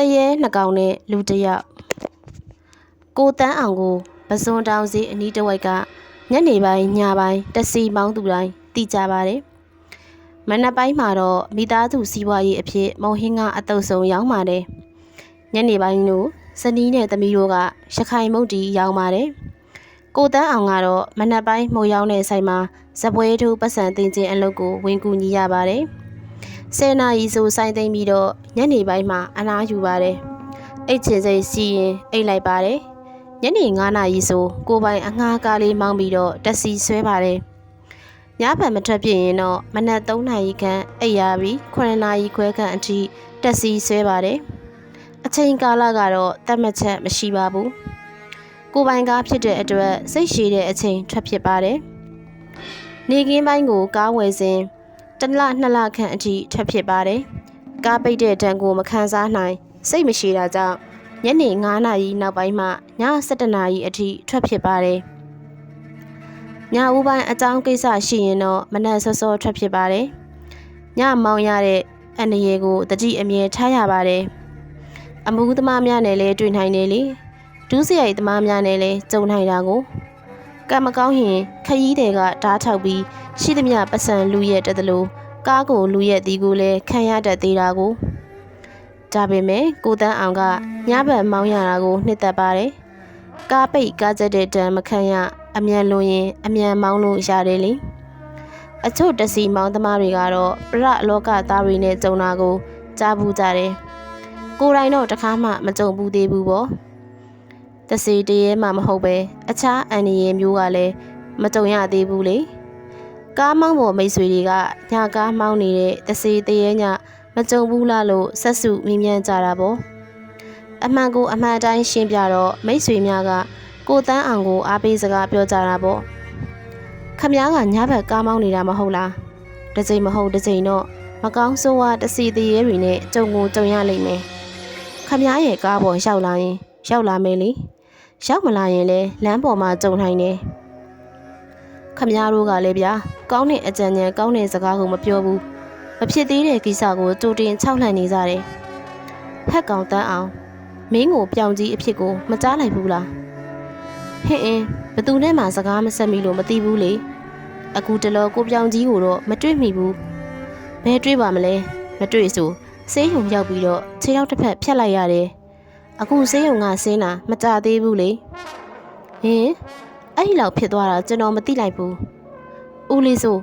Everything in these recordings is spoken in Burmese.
တရေနှကောင်နဲ့လူတစ်ယောက်ကိုတန်းအောင်ကိုပစွန်တောင်စီအနီးတစ်ဝိုက်ကညနေပိုင်းညပိုင်းတက်စီမောင်းသူတိုင်းသိကြပါတယ်မနက်ပိုင်းမှာတော့မိသားစုစီးပွားရေးအဖြစ်မုံဟင်းကအတုပ်ဆုံးရောင်းပါတယ်ညနေပိုင်းတို့စနီးနဲ့သမီးတို့ကရခိုင်မုတ်တီရောင်းပါတယ်ကိုတန်းအောင်ကတော့မနက်ပိုင်းမိုးရောင်းတဲ့ဆိုင်မှာဇပွဲထိုးပတ်စံတင်ခြင်းအလုပ်ကိုဝင်ကူညီရပါတယ် ဆယ်နာရီဆိုဆိုင်သိမ့်ပြီးတော့ညနေပိုင်းမှာအနားယူပါတယ်အိတ်ချင်စိတ်စီရင်အိတ်လိုက်ပါတယ်ညနေ9နာရီဆိုကိုပိုင်အငှားကားလေးမောင်းပြီးတော့တက်စီဆွဲပါတယ်ညဘက်မထွက်ပြင်းရင်တော့မနက်3နာရီခန့်အိပ်ရပြီး9နာရီခွဲခန့်အထိတက်စီဆွဲပါတယ်အချိန်ကာလကတော့တတ်မှတ်ချက်မရှိပါဘူးကိုပိုင်ကားဖြစ်တဲ့အတွက်စိတ်ရှည်တဲ့အချိန်ထွက်ဖြစ်ပါတယ်နေကင်းပိုင်းကိုကားဝယ်စဉ် တစ်လနှစ်လခန့်အထိထွက်ဖြစ်ပါတယ်ကားပိတ်တဲ့တန်ကိုမခံစားနိုင် စိတ်မရှိတာကြောင့်ညနေ9နာရီနောက်ပိုင်းမှည7နာရီအထိထွက်ဖြစ်ပါတယ်ညဦးပိုင်းအကြောင်းကိစ္စရှိရင်တော့မနက်စောစောထွက်ဖြစ်ပါတယ်ညမောင်းရတဲ့အန္တရာယ်ကိုတတိအမြဲထားရပါတယ်အမှုသမားများနဲ့လည်းတွေ့နိုင်တယ်လေဒူးစရိုက်သမားများနဲ့လည်းကြုံနိုင်တာကို ကံမကောင်းရင်ခရီးတွေကဓားထောက်ပြီးရှိသမျှပတ်စံလူရဲ့တက်သလိုကားကိုလူရဲ့ဒီကိုလည်းခံရတတ်သေးတာကိုဒါပေမဲ့ကိုတန်းအောင်ကညဘက်မောင်းရတာကိုနှစ်သက်ပါတယ်ကားပိတ်ကားချက်တဲ့တန်းမခံရအမြန်လွန်ရင်အမြန်မောင်းလို့ရတယ်လေအချို့တစီမောင်းသမားတွေကတော့ပရလောကသားတွေနဲ့ကြုံတာကိုကြားဘူးကြတယ်ကိုယ်တိုင်တော့တခါမှမကြုံဘူးသေးဘူးပေါ့ တစီတရေမှမဟုတ်ပဲအခြားအန်ဒီရဲ့မျိုးကလည်းမကြုံရသေးဘူးလေကားမောင်းပေါ်မိတ်ဆွေတွေကညကားမောင်းနေတဲ့တစီတရေညမကြုံဘူးလားလို့ဆက်စုမြင်မြန်ကြတာပေါ့အမှန်ကိုအမှန်တိုင်းရှင်းပြတော့မိတ်ဆွေများကကိုတန်းအောင်ကိုအားပေးစကားပြောကြတာပေါ့ခမ ्या ကညဘက်ကားမောင်းနေတာမဟုတ်လားတစ်ချိန်မဟုတ်တစ်ချိန်တော့မကောင်းဆိုးဝါးတစီတရေတွေနဲ့ကြုံကိုကြုံရလိမ့်မယ်ခမ ्या ရဲ့ကားပေါ်ရောက်လာရင်ရောက်လာမယ်လေ ရောက်မလာရင်လည်းလမ်းပေါ်မှာကြုံနိုင်တယ်ခမ ्या တို့ကလည်းဗျာကောင်းတဲ့အကြံဉာဏ်ကောင်းတဲ့စကားကိုမပြောဘူးမဖြစ်သေးတဲ့ကိစ္စကိုတူတင်ခြောက်လှန့်နေကြတယ်ဖက်ကောင်တန်းအောင်မင်းကိုပြောင်ကြီးအဖြစ်ကိုမကြားနိုင်ဘူးလားဟင်းအင်းဘသူနဲ့မှစကားမဆက်မိလို့မသိဘူးလေအခုတလောကိုပြောင်ကြီးကိုတော့မတွေ့မိဘူးဘယ်တွေ့ပါမလဲမတွေ့ဆိုဆေးရုံရောက်ပြီးတော့ခြေထောက်တစ်ဖက်ဖြတ်လိုက်ရတယ် အခုဆေးရုံကဆင်းတာမကြသေးဘူးလေဟင်အဲ့ဒီလောက်ဖြစ်သွားတာကျွန်တော်မသိလိုက်ဘူးဦးလေးဆို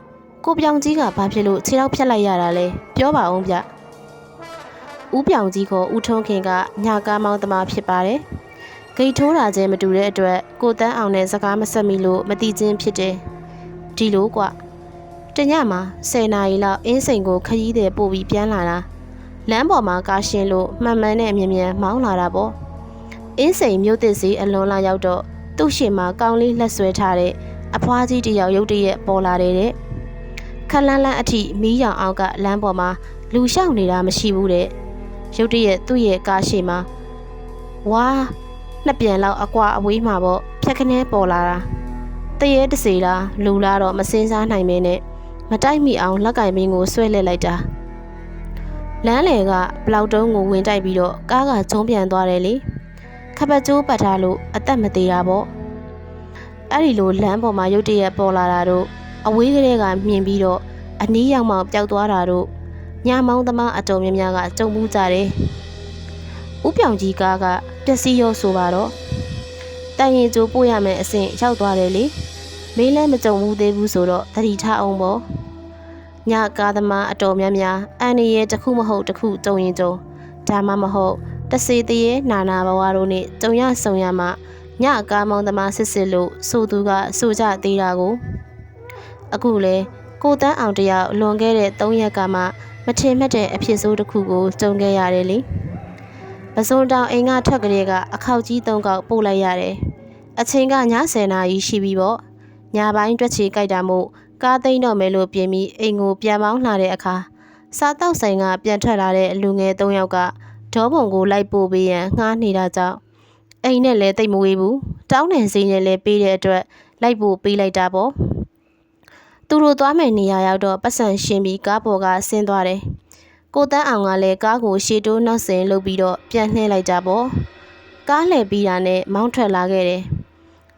ကိုပြောင်ကြီးကဘာဖြစ်လို့ခြေထောက်ဖြတ်လိုက်ရတာလဲပြောပါအောင်ဗျဦးပြောင်ကြီးကဦးထုံးခင်ကညာကားမောင်းသမားဖြစ်ပါတယ်ဂိတ်ထိုးတာချင်းမတူတဲ့အတွက်ကိုတန်းအောင်နဲ့စကားမဆက်မိလို့မတိချင်းဖြစ်တယ်ဒီလိုကွတညမှာ10နာရီလောက်အင်းစိန်ကိုခရီးသည်ပို့ပြီးပြန်လာတာ လမ်းပေါ်မှာကားရှင်းလို့မှန်မှန်နဲ့မြင်မြန်မောင်းလာတာပေါ့အင်းစိန်မြို့သစ်စီအလွန်လာရောက်တော့သူ့ရှေ့မှာကောင်းလေးလက်ဆွဲထားတဲ့အဖွားကြီးတယောက်ရုတ်တရက်ပေါ်လာတယ်တဲ့ခက်လန်းလန်းအထိမီးရောင်အောက်ကလမ်းပေါ်မှာလူလျှောက်နေတာမရှိဘူးတဲ့ရုတ်တရက်သူ့ရဲ့ကားရှေ့မှာဝါနှစ်ပြန်လောက်အကွာအဝေးမှာပေါ့ဖြက်ခနဲပေါ်လာတာတရေတစီလားလူလားတော့မစင်းစားနိုင်မင်းနဲ့မတိုက်မိအောင်လက်ကင်မင်းကိုဆွဲလက်လိုက်တာ လမ်းလေကဘလောက်တုံးကိုဝင်တိုက်ပြီးတော့ကားကကျုံးပြန်သွားတယ်လေခပတ်ကျိုးပတ်ထားလို့အသက်မသေးတာပေါ့အဲ့ဒီလိုလမ်းပေါ်မှာရုတ်တရက်ပေါ်လာတာတို့အဝေးကလေးကမြင်ပြီးတော့အနီးရောက်မှပျောက်သွားတာတို့ညမောင်းသမားအတော်များများကကြုံမှုကြတယ်ဥပြောင်ကြီးကားကပျက်စီးရောဆိုပါတော့တန်ရင်ကျိုးပို့ရမယ်အဆင့်ရောက်သွားတယ်လေမေးလဲမကြုံဘူးသေးဘူးဆိုတော့သတိထားအောင်ပေါ့ ညကားသမားအတော်များများအန်ရီရဲ့တစ်ခုမဟုတ်တစ်ခုကြုံရင်ကြုံဒါမှမဟုတ်တစေတရေနာနာဘဝတို့နဲ့ကြုံရဆုံရမှညကားမောင်းသမားစစ်စစ်လို့ဆိုသူကဆိုကြသေးတာကိုအခုလေကိုတန်းအောင်တယောက်လွန်ခဲ့တဲ့၃ရက်ကမှမထင်မှတ်တဲ့အဖြစ်ဆိုးတစ်ခုကိုကြုံခဲ့ရတယ်လေပစုံတောင်အိမ်ကထွက်ကလေးကအခောက်ကြီး၃កောက်ပို့လိုက်ရတယ်အချိန်ကည10နာရီရှိပြီပေါ့ညပိုင်းတွက်ချေကြိုက်တာမို့ ကားသိမ်းတော့မယ်လို့ပြင်ပြီးအိမ်ကိုပြန်ပေါင်းလာတဲ့အခါစားတောက်ဆိုင်ကပြန်ထွက်လာတဲ့လူငယ်၃ယောက်ကဒေါဘုံကိုလိုက်ပို့ပေးရန်ငှားနေတာကြောင့်အိမ်နဲ့လည်းတိတ်မဝေးဘူးတောင်းတယ်စီနဲ့လည်းပေးတဲ့အတွက်လိုက်ပို့ပေးလိုက်တာပေါ့သူတို့သွားမယ်နေရာရောက်တော့ပတ်စံရှင်းပြီးကားပေါ်ကဆင်းသွားတယ်ကိုတန်းအောင်ကလည်းကားကိုရှေ့တိုးနောက်ဆင်လုပ်ပြီးတော့ပြန်နှင်းလိုက်တာပေါ့ကားလှည့်ပြီးတာနဲ့မောင်းထွက်လာခဲ့တယ်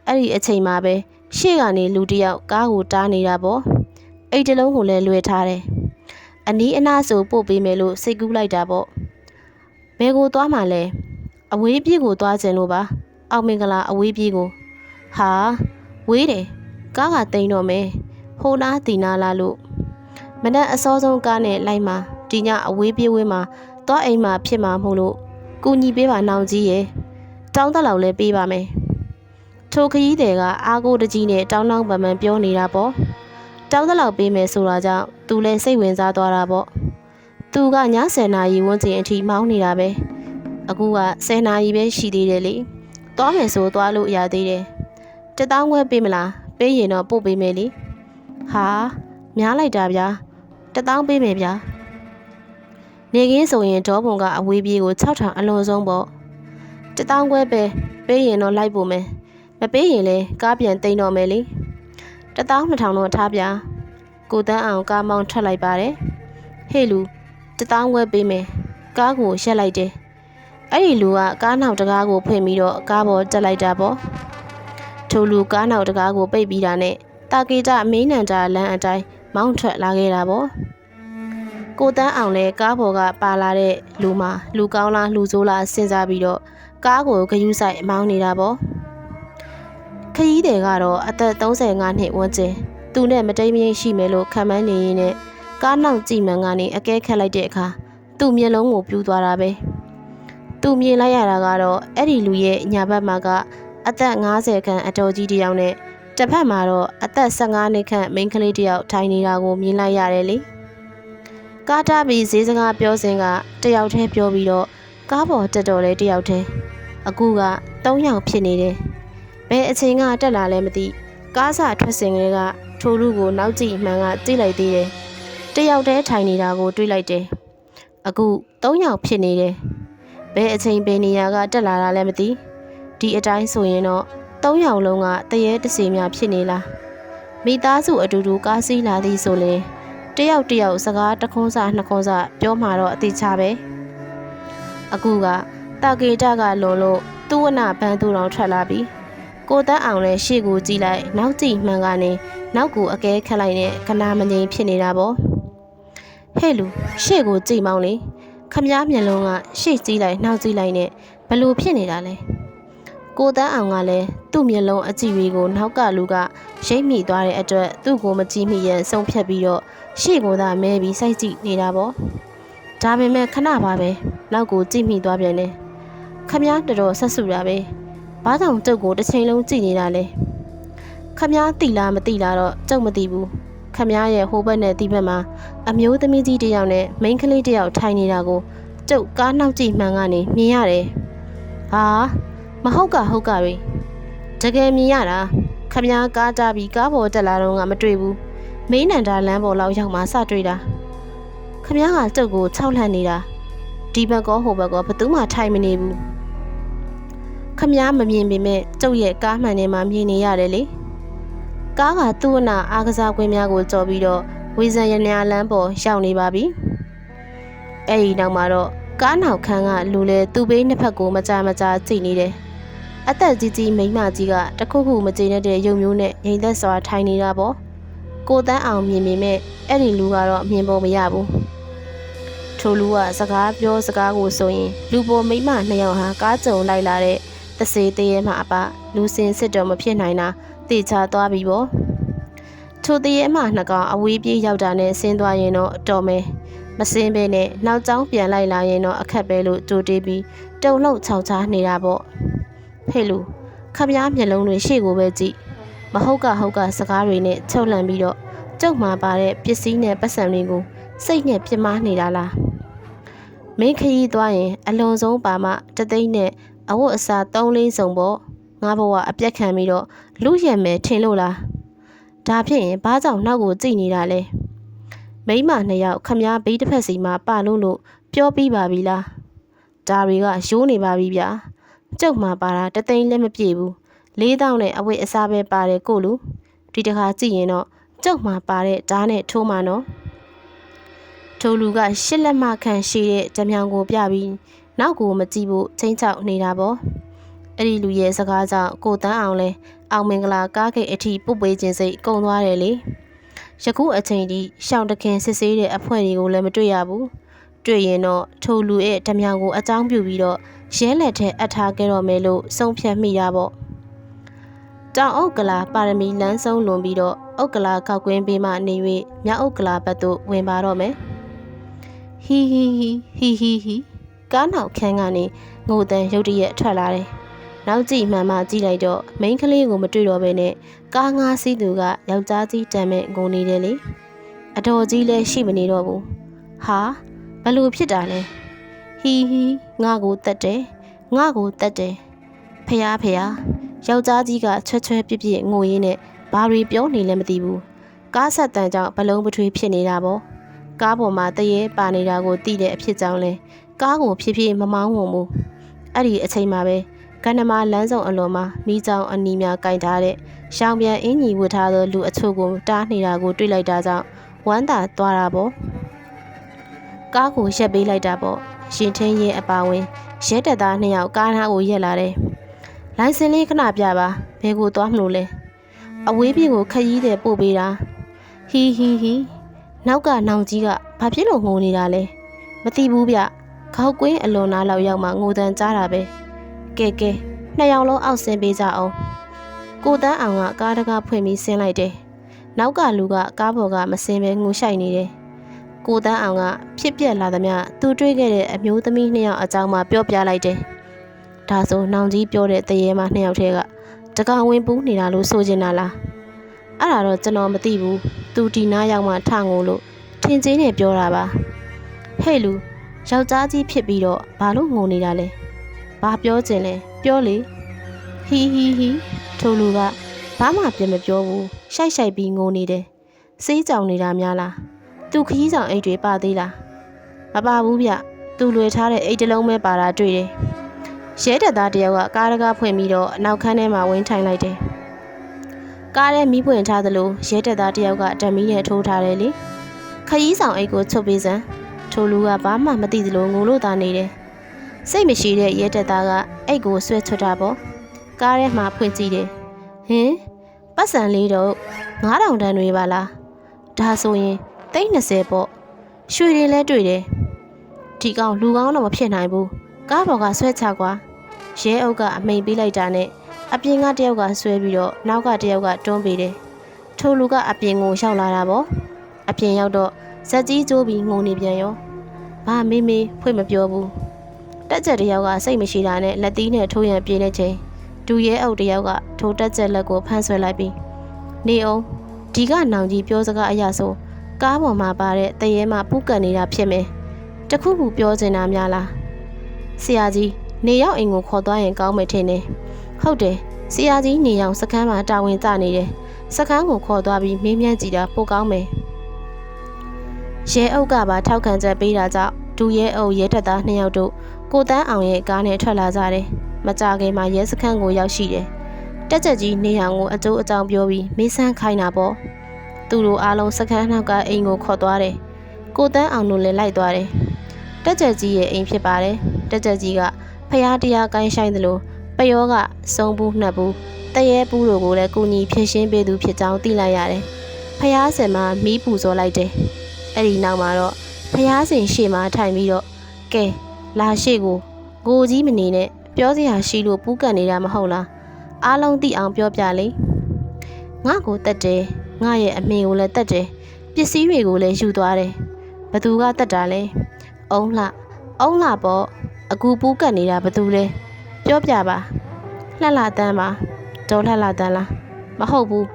အဲ့ဒီအချိန်မှာပဲ ရှေ့ကနေလူတစ်ယောက်ကားကိုတားနေတာပေါ့အိတ်တလုံးကိုလည်းလွှဲထားတယ်အနီးအနားဆိုပို့ပေးမယ်လို့စိတ်ကူးလိုက်တာပေါ့ဘယ်ကိုသွားမှလဲအဝေးပြေးကိုသွားခြင်းလို့ပါအောင်မင်္ဂလာအဝေးပြေးကိုဟာဝေးတယ်ကားကတိန်တော့မယ်ဟိုနားတီနာလာလို့မနက်အစောဆုံးကားနဲ့လိုက်မှာဒီညအဝေးပြေးဝင်းမှာသွားအိမ်မှာဖြစ်မှာမို့လို့ကူညီပေးပါနောင်ကြီးရဲ့တောင်းတက်လောက်လဲပေးပါမယ် ထိုခရီးတွေကအားကိုတကြီးနဲ့တောင်းတောင်းပန်ပန်ပြောနေတာပေါ့တောင်းတက်လောက်ပေးမယ်ဆိုတာကြောင့်သူလဲစိတ်ဝင်စားသွားတာပေါ့သူကည10နာရီဝန်းကျင်အထိမောင်းနေတာပဲအခုက10နာရီပဲရှိသေးတယ်လေသွားမယ်ဆိုသွားလို့ရသေးတယ်တတောင်းခွဲပေးမလားပေးရင်တော့ပို့ပေးမယ်လေဟာများလိုက်တာဗျာတတောင်းပေးမယ်ဗျာနေကင်းဆိုရင်ဒေါဘုံကအဝေးပြေးကို6ထောင်အလွန်ဆုံးပေါ့တတောင်းခွဲပဲပေးရင်တော့လိုက်ဖို့မယ် မပေးရင်လဲကားပြန်တိန်တော့မယ်လေတတောင်း2000တော့ထားဗျာကိုတန်းအောင်ကားမောင်းထွက်လိုက်ပါတယ်ဟေ့လူတတောင်းခွဲပေးမယ်ကားကိုရက်လိုက်တယ်အဲ့ဒီလူကကားနောက်တကားကိုဖွင့်ပြီးတော့ကားပေါ်တက်လိုက်တာပေါ့ထိုလူကားနောက်တကားကိုပိတ်ပြီးတာနဲ့တာကေတမင်းနန္ဒာလမ်းအတိုင်းမောင်းထွက်လာခဲ့တာပေါ့ကိုတန်းအောင်လဲကားပေါ်ကပါလာတဲ့လူမှာလူကောင်းလားလူဆိုးလားစဉ်းစားပြီးတော့ကားကိုဂယုဆိုင်မောင်းနေတာပေါ့ ခရီးတယ်ကတော့အသက်35နှစ်ဝန်းကျင်သူနဲ့မတိမ်မရင်ရှိမယ်လို့ခံမှန်းနေရင်းနဲ့ကားနောက်ကြည့်မှန်ကနေအကဲခတ်လိုက်တဲ့အခါသူ့မျက်လုံးကိုပြူသွားတာပဲသူမြင်လိုက်ရတာကတော့အဲ့ဒီလူရဲ့ညာဘက်မှာကအသက်50ခန့်အတော်ကြီးတစ်ယောက်နဲ့တစ်ဖက်မှာတော့အသက်15နှစ်ခန့်မိန်းကလေးတစ်ယောက်ထိုင်နေတာကိုမြင်လိုက်ရတယ်လေကားတားပြီးဈေးစကားပြောစဉ်ကတယောက်တည်းပြောပြီးတော့ကားပေါ်တက်တော်လဲတယောက်တည်းအခုက3ယောက်ဖြစ်နေတယ် ဘယ်အချိန်ကတက်လာလဲမသိကားစထွက်စဉ်ကလေးကထိုလူကိုနောက်ကြည့်မှန်ကကြည့်လိုက်သေးတယ်တယောက်တည်းထိုင်နေတာကိုတွေးလိုက်တယ်အခု3ယောက်ဖြစ်နေတယ်ဘယ်အချိန်ဘယ်နေရာကတက်လာတာလဲမသိဒီအတိုင်းဆိုရင်တော့သုံးယောက်လုံးကတရေတစီများဖြစ်နေလားမိသားစုအတူတူကားစီးလာသည်ဆိုရင်တယောက်တယောက်စကားတခွန်းစာနှစ်ခွန်းစာပြောမှတော့အသေးချပဲအခုကတာကေတကလွန်လို့သူ့ဝနဘန်းသူတော်ထွက်လာပြီ ကိုတန်းအောင်လဲရှေ့ကိုကြည့်လိုက်နောက်ကြည့်မှန်ကနေနောက်ကိုအကဲခတ်လိုက်နဲ့ခနာမငိမ်ဖြစ်နေတာပေါ့ဟဲ့လူရှေ့ကိုကြည့်မောင်းလေခမားမျက်လုံးကရှေ့ကြည့်လိုက်နောက်ကြည့်လိုက်နဲ့ဘလို့ဖြစ်နေတာလဲကိုတန်းအောင်ကလည်းသူ့မျက်လုံးအကြည့်တွေကိုနောက်ကလူကရိတ်မိသွားတဲ့အတွက်သူ့ကိုမကြည့်မိရန်ဆုံးဖြတ်ပြီးတော့ရှေ့ကိုသာမဲပြီးစိုက်ကြည့်နေတာပေါ့ဒါပေမဲ့ခဏပါပဲနောက်ကိုကြည့်မိသွားပြန်တယ်ခမားတော်တော်ဆက်စုတာပဲ ဘာကြောင့်ကျုပ်ကိုတစ်ချိန်လုံးကြည့်နေတာလဲခမားတိလားမတိလားတော့ကျုပ်မသိဘူးခမားရဲ့ဟိုဘက်နဲ့ဒီဘက်မှာအမျိုးသမီးကြီးတစ်ယောက်နဲ့မိန်းကလေးတစ်ယောက်ထိုင်နေတာကိုကျုပ်ကားနောက်ကြည့်မှန်ကနေမြင်ရတယ်ဟာမဟုတ်ကဟုတ်ကပဲတကယ်မြင်ရတာခမ ्या ကားတာပြီးကားပေါ်တက်လာတော့ငါမတွေ့ဘူးမင်းနန္ဒာလမ်းပေါ်လောက်ရောက်မှစတွေ့တာခမ ्या ကကျုပ်ကိုခြောက်လှန့်နေတာဒီဘက်ကောဟိုဘက်ကောဘသူမှထိုင်မနေဘူး ခမ ्या မမြင်ပေမဲ့ကျုပ်ရဲ့ကားမှန်ထဲမှာမြင်နေရတယ်လေကားကသူ့အနာအားကစားကွင်းများကိုကြော်ပြီးတော့ဝေဇန်ရညာလမ်းပေါ်ရောက်နေပါပြီအဲ့ဒီနောက်မှာတော့ကားနောက်ခန်းကလူလဲသူ့ဘေးနှစ်ဖက်ကိုမကြမကြာကြည့်နေတယ်အသက်ကြီးကြီးမိန်းမကြီးကတခုခုမကျေနပ်တဲ့ရုံမျိုးနဲ့ငိမ်သက်စွာထိုင်နေတာပေါ့ကိုတန်းအောင်မြင်မိမဲ့အဲ့ဒီလူကတော့မြင်ပေါ်မရဘူးထိုလူကစကားပြောစကားကိုဆိုရင်လူပေါ်မိန်းမနှစ်ယောက်ဟာကားကြုံလိုက်လာတဲ့ သစေးတရေမှအပလူစင်စစ်တော်မဖြစ်နိုင်တာတေချာသွားပြီပေါ့ထိုတရေမှနှစ်ကောင်အဝေးပြေးရောက်တာနဲ့ဆင်းသွားရင်တော့တော်မယ်မစင်းပဲနဲ့နောက်ကျောင်းပြန်လိုက်လာရင်တော့အခက်ပဲလို့ကြိုတေးပြီးတုံလောက်ခြောက်ချားနေတာပေါ့ဟဲ့လူခမည်းမျက်လုံးတွေရှေ့ကိုပဲကြည့်မဟုတ်ကဟုတ်ကစကားတွေနဲ့ချုပ်လန့်ပြီးတော့ကျုပ်မှာပါတဲ့ပစ္စည်းနဲ့ပတ်စံတွေကိုစိတ်နဲ့ပြစ်မှားနေတာလားမင်းခရီးသွားရင်အလွန်ဆုံးပါမှတသိန်းနဲ့ အဝတ်အစား၃လေးစုံပေါ့ငါဘဝအပြက်ခံပြီးတော့လူရံမယ်ထင်လို့လားဒါဖြစ်ရင်ဘာကြောင့်နောက်ကိုကြည့်နေတာလဲမိမနှစ်ယောက်ခမားဘေးတစ်ဖက်စီမှာပလို့လို့ပြောပြီးပါပြီလားဒါတွေကရိုးနေပါပြီဗျာကျုပ်မှာပါတာတသိန်းလည်းမပြည့်ဘူးလေးတောင်းနဲ့အဝတ်အစားပဲပါတယ်ကိုလူဒီတခါကြည့်ရင်တော့ကျုပ်မှာပါတဲ့ဓာတ်နဲ့ထိုးမှနော်ထိုလူကရှစ်လက်မခန့်ရှိတဲ့ဓမြောင်ကိုပြပြီး နောက်ကိုမကြည့်ဖို့ချင်းချောက်နေတာပေါ့အဲ့ဒီလူရဲ့စကားကြောင့်ကိုတန်းအောင်လဲအောင်မင်္ဂလာကားကိတ်အထိပုတ်ပေးခြင်းစိတ်ကုံသွားတယ်လေယခုအချိန်ထိရှောင်းတခင်စစ်ဆေးတဲ့အဖွဲတွေကိုလည်းမတွေ့ရဘူးတွေ့ရင်တော့ထိုလူရဲ့ဓမြောင်ကိုအကြောင်းပြုပြီးတော့ရဲလက်ထဲအပ်ထားခဲ့တော့မယ်လို့ဆုံးဖြတ်မိတာပေါ့တောင်အုတ်ကလာပါရမီလမ်းဆုံးလွန်ပြီးတော့အုတ်ကလာခောက်ကွင်းပေးမှနေ၍မြောက်အုတ်ကလာဘက်သို့ဝင်ပါတော့မယ်ဟီဟီဟီဟီဟီဟီ ကားနောက်ခန်းကနေငိုတန်ရုတ်တရက်ထွက်လာတယ်နောက်ကြည့်မှန်မှကြည့်လိုက်တော့မိန်းကလေးကိုမတွေ့တော့ဘဲနဲ့ကားငါးစီးသူကယောက်ျားကြီးတမ်းမဲ့ငိုနေတယ်လေအတော်ကြီးလည်းရှိမနေတော့ဘူးဟာဘလို့ဖြစ်တာလဲဟီဟီငါကိုတက်တယ်ငါကိုတက်တယ်ဖះဖះယောက်ျားကြီးကချွတ်ချွဲပြစ်ပြစ်ငိုရင်းနဲ့ဘာတွေပြောနေလဲမသိဘူးကားဆက်တန်ကြောင့်ဘလုံးပထွေးဖြစ်နေတာပေါ့ကားပေါ်မှာတရေပါနေတာကိုသိတဲ့အဖြစ်ကြောင့်လဲ ကားကိုဖြည်းဖြည်းမမောင်းဝုံဘူးအဲ့ဒီအချိန်မှာပဲကန္နမလမ်းဆောင်အလွန်မှာမိချောင်းအနီးများကင်ထားတဲ့ရှောင်းပြန်အင်းကြီးဝတ်ထားသောလူအချို့ကိုတားနေတာကိုတွေ့လိုက်တာကြောင့်ဝမ်းသာသွားတာပေါ့ကားကိုရက်ပေးလိုက်တာပေါ့ရှင်ထင်းရင်အပါဝင်ရဲတက်သားနှစ်ယောက်ကားနားကိုရက်လာတယ်လိုင်စင်လေးခဏပြပါဘယ်ကိုသွားမလို့လဲအဝေးပြေကိုခရီးတယ်ပို့ပေးတာဟီဟီဟီနောက်ကနောင်ကြီးကဘာဖြစ်လို့ငိုနေတာလဲမသိဘူးဗျ ခေါက်ကွင်းအလွန်နာလောက်ရောက်မှငိုတန်ကြားတာပဲကဲကဲနှစ်ယောက်လုံးအောက်ဆင်းပေးကြအောင်ကိုတန်းအောင်ကကားတကားဖွင့်ပြီးဆင်းလိုက်တယ်နောက်ကလူကကားပေါ်ကမဆင်းပဲငိုရှိုက်နေတယ်ကိုတန်းအောင်ကဖြစ်ပြက်လာသမျှသူတွေးခဲ့တဲ့အမျိုးသမီးနှစ်ယောက်အကြောင်းမှပြောပြလိုက်တယ်ဒါဆိုနောင်ကြီးပြောတဲ့တရေမနှစ်ယောက်တည်းကတကောင်ဝင်ပူးနေတာလို့ဆိုချင်တာလားအဲ့ဒါတော့ကျွန်တော်မသိဘူးသူဒီနားရောက်မှထငိုလို့ထင်ကြီးနဲ့ပြောတာပါဟဲ့လူ ယောက်ျားကြီးဖြစ်ပြီးတော့ဘာလို့ငိုနေတာလဲဘာပြောချင်လဲပြောလေဟီဟီဟီထိုလူကဘာမှပြန်မပြောဘူးရှိုက်ရှိုက်ပြီးငိုနေတယ်စေးကြောင်နေတာများလားသူခကြီးဆောင်အိတ်တွေပါသေးလားမပါဘူးဗျသူလွယ်ထားတဲ့အိတ်တစ်လုံးပဲပါတာတွေ့တယ်ရဲတပ်သားတယောက်ကကားတကားဖွင့်ပြီးတော့အနောက်ခန်းထဲမှာဝင်ထိုင်လိုက်တယ်ကားထဲမီးပွင့်ထားသလိုရဲတပ်သားတယောက်ကဓမီနဲ့ထိုးထားတယ်လေခကြီးဆောင်အိတ်ကိုချုပ်ပေးစမ်း ထိုလူကဘာမှမသိသလိုငိုလို့သာနေတယ်စိတ်မရှိတဲ့ရဲတပ်သားကအိတ်ကိုဆွဲချွတ်တာပေါ့ကားထဲမှာဖွင့်ကြည့်တယ်ဟင်ပတ်စံလေးတော့9000တန်တွေပါလားဒါဆိုရင်သိန်း20ပေါ့ရွှေတွေလည်းတွေ့တယ်ဒီကောင်လူကောင်းတော့မဖြစ်နိုင်ဘူးကားပေါ်ကဆွဲချကွာရဲအုပ်ကအမိန်ပေးလိုက်တာနဲ့အပြင်ကတယောက်ကဆွဲပြီးတော့နောက်ကတယောက်ကတွန်းပေးတယ်ထိုလူကအပြင်ကိုရောက်လာတာပေါ့အပြင်ရောက်တော့ ဇက်ကြီးကျိုးပြီးငိုနေပြန်ရောဘာမေးမေးဖွင့်မပြောဘူးတက်ချက်တယောက်ကစိတ်မရှိတာနဲ့လက်သီးနဲ့ထိုးရန်ပြေးနေချိန်ဒူရဲအုပ်တယောက်ကထိုတက်ချက်လက်ကိုဖမ်းဆွဲလိုက်ပြီးနေအောင်ဒီကနောင်ကြီးပြောစကားအရာဆိုကားပေါ်မှာပါတဲ့တရေမှပူးကန်နေတာဖြစ်မယ်တခုခုပြောချင်တာများလားဆရာကြီးနေရောက်အိမ်ကိုခေါ်သွားရင်ကောင်းမယ်ထင်တယ်ဟုတ်တယ်ဆရာကြီးနေရောက်စခန်းမှာတာဝန်ကျနေတယ်စခန်းကိုခေါ်သွားပြီးမင်းမြန်းကြည့်တာပိုကောင်းမယ် ရဲအုပ်ကပါထောက်ခံချက်ပေးတာကြောင့်ဒူရဲအုပ်ရဲတပ်သားနှစ်ယောက်တို့ကိုတန်းအောင်ရဲ့ကားနဲ့ထွက်လာကြတယ်မကြခင်မှာရဲစခန်းကိုရောက်ရှိတယ်တက်ချက်ကြီးနေအောင်ကိုအကျိုးအကြောင်းပြောပြီးမေးဆန်းခိုင်းတာပေါ့သူတို့အားလုံးစခန်းနောက်ကအိမ်ကိုခေါ်သွားတယ်ကိုတန်းအောင်တို့လည်းလိုက်သွားတယ်တက်ချက်ကြီးရဲ့အိမ်ဖြစ်ပါတယ်တက်ချက်ကြီးကဖျားတရားကိုင်းဆိုင်သလိုပယောကစုံဘူးနှက်ဘူးတရေဘူးတို့ကိုလည်းကုညီဖြည့်ရှင်းပေးသူဖြစ်ကြောင်းသိလိုက်ရတယ်ဖျားစင်မှာမီးပူစောလိုက်တယ် အဲ့ဒီနောက်မှာတော့ဖျားစင်ရှေ့မှာထိုင်ပြီးတော့ကဲလာရှေ့ကိုကိုကြီးမနေနဲ့ပြောစရာရှိလို့ပူးကန်နေတာမဟုတ်လားအားလုံးသိအောင်ပြောပြလေငါကိုတက်တယ်ငါရဲ့အမေကိုလည်းတက်တယ်ပစ္စည်းတွေကိုလည်းယူသွားတယ်ဘသူကတက်တာလဲအုံးလှအုံးလှပေါ့အခုပူးကတ်နေတာဘသူလဲပြောပြပါလှလှတန်းပါဒေါ်လှလှတန်းလားမဟုတ်ဘူး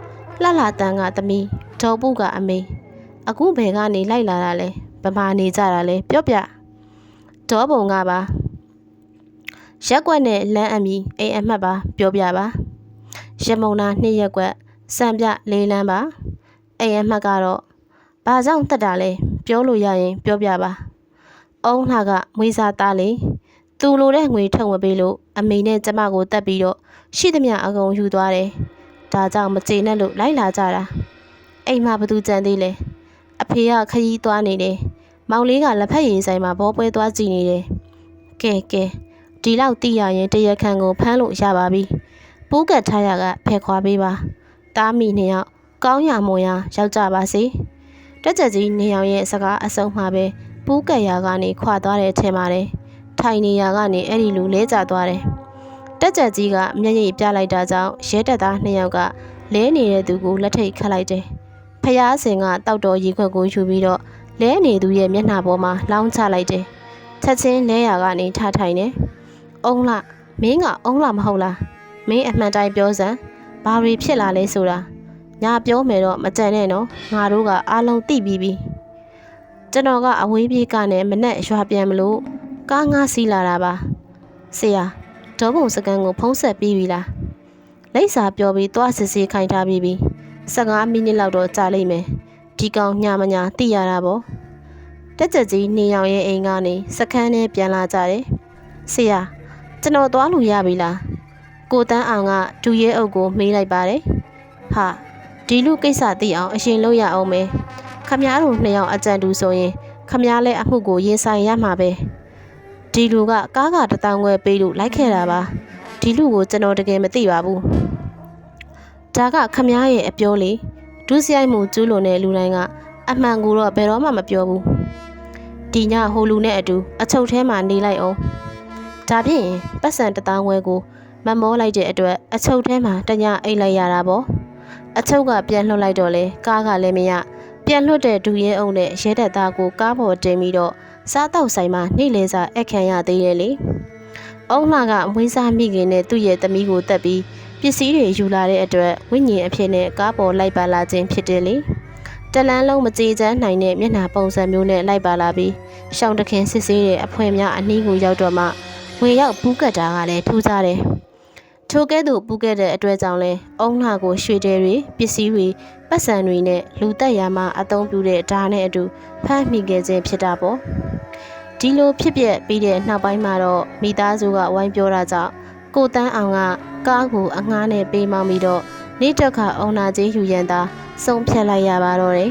လှလှတန်းကသမီးဒေါ်ပုကအမေ အခုဘယ်ကနေလိုက်လာတာလဲဗမာနေကြတာလဲပြောပြဒေါ်ပုံကပါရက်ကွက်နဲ့လမ်းအမီအိမ်အမှတ်ပါပြောပြပါရမုံနာနှစ်ရက်ကွက်စံပြလေးလမ်းပါအိမ်အမှတ်ကတော့ဘာကြောင့်တက်တာလဲပြောလို့ရရင်ပြောပြပါအုံးလှကမွေးစားသားလေသူလိုတဲ့ငွေထုတ်မပေးလို့အမေနဲ့ကျမကိုတက်ပြီးတော့ရှိသမျှအကုန်ယူသွားတယ်ဒါကြောင့်မကျေနပ်လို့လိုက်လာကြတာအိမ်မှာဘသူကြံသေးလဲ အဖေကခရီးသွားနေတယ်မောင်လေးကလက်ဖက်ရည်ဆိုင်မှာဘောပွဲသွားကြည့်နေတယ်ကဲကဲဒီလောက်တိရရင်တရက်ခန့်ကိုဖမ်းလို့ရပါပြီပူးကတ်ထားရကဖက်ခွာပေးပါတားမိနှစ်ယောက်ကောင်းရမွန်ရရောက်ကြပါစေတက်ချက်ကြီးနှစ်ယောက်ရဲ့စကားအဆုံးမှာပဲပူးကတ်ရာကနေခွာသွားတယ်ထင်ပါတယ်ထိုင်နေရာကနေအဲ့ဒီလူလဲကျသွားတယ်တက်ချက်ကြီးကမျက်ရည်ပြလိုက်တာကြောင့်ရဲတပ်သားနှစ်ယောက်ကလဲနေတဲ့သူကိုလက်ထိတ်ခတ်လိုက်တယ် ဖျားစင်ကတောက်တော်ရေခွက်ကိုယူပြီးတော့လဲနေသူရဲ့မျက်နှာပေါ်မှာလောင်းချလိုက်တယ်ချက်ချင်းလဲရာကနေထထိုင်တယ်အုံးလာမင်းကအုံးလာမဟုတ်လားမင်းအမှန်တိုင်းပြောစမ်းဘာတွေဖြစ်လာလဲဆိုတာညာပြောမယ်တော့မကြံနဲ့နော်ငါတို့ကအားလုံးသိပြီးပြီကျွန်တော်ကအဝေးပြေးကနဲ့မနဲ့ရွာပြန်မလို့ကားငါးစီးလာတာပါဆရာဒေါဘုံစကန်ကိုဖုံးဆက်ပြီးပြီလားလိပ်စာပြောပြီးသွားစစ်စစ်ခိုင်းထားပြီးပြီ 15မိနစ်လောက်တော့ကြာလိမ့်မယ်ဒီကောင်ညမညာသိရတာပေါ့တက်ကြကြီးနေရောင်ရဲ့အိမ်ကနေစခန်းနဲ့ပြန်လာကြတယ်ဆရာကျွန်တော်သွားလို့ရပြီလားကိုတန်းအောင်ကဒူရဲအုပ်ကိုမေးလိုက်ပါတယ်ဟာဒီလူကိစ္စသိအောင်အရင်လုပ်ရအောင်မယ်ခမားတို့နှစ်ယောက်အကြံတူဆိုရင်ခမားလည်းအမှုကိုရင်ဆိုင်ရမှာပဲဒီလူကကားကတထောင်ခွဲပေးလို့လိုက်ခဲ့တာပါဒီလူကိုကျွန်တော်တကယ်မသိပါဘူး ဒါကခမားရဲ့အပြောလေးဒုစရိုက်မှုကျူးလွန်တဲ့လူတိုင်းကအမှန်ကိုတော့ဘယ်တော့မှမပြောဘူးဒီညဟိုလူနဲ့အတူအချုပ်ထဲမှာနေလိုက်အောင်ဒါဖြင့်ပတ်စံတထောင်ခွဲကိုမမောလိုက်တဲ့အတွက်အချုပ်ထဲမှာတညအိတ်လိုက်ရတာပေါ့အချုပ်ကပြန်လွှတ်လိုက်တော့လေကားကလည်းမရပြန်လွှတ်တဲ့ဒူရဲအောင်နဲ့ရဲတပ်သားကိုကားပေါ်တင်ပြီးတော့စားတော့ဆိုင်မှာနေလေစာအခမ်းရသေးတယ်လေအုံးလာကအမွေးစားမိခင်နဲ့သူ့ရဲ့သမီးကိုတက်ပြီး ပစ္စည်းတွေယူလာတဲ့အတွက်ဝိညာဉ်အဖြစ်နဲ့ကားပေါ်လိုက်ပါလာခြင်းဖြစ်တယ်လေတလန်းလုံးမကြေချမ်းနိုင်တဲ့မျက်နှာပုံစံမျိုးနဲ့လိုက်ပါလာပြီးရှောင်းတခင်စစ်ဆေးတဲ့အဖွဲများအနီးကိုရောက်တော့မှဝင်ရောက်ပူးကတ်တာကလည်းထူးခြားတယ်ထိုကဲ့သို့ပူးခဲ့တဲ့အတွက်ကြောင့်လဲအုံလှကိုရွှေတဲတွေပစ္စည်းတွေပတ်စံတွေနဲ့လူတက်ရာမှာအသုံးပြုတဲ့ဓာတ်နဲ့အတူဖမ်းမိခဲ့ခြင်းဖြစ်တာပေါ့ဒီလိုဖြစ်ပျက်ပြီးတဲ့နောက်ပိုင်းမှာတော့မိသားစုကဝိုင်းပြောတာကြောင့်ကိုတန်းအောင်က ကားကိုအငှားနဲ့ပေးမောင်းပြီးတော့နေ့တစ်ခါအုံနာကြီးယူရန်သာဆုံးဖြတ်လိုက်ရပါတော့တယ်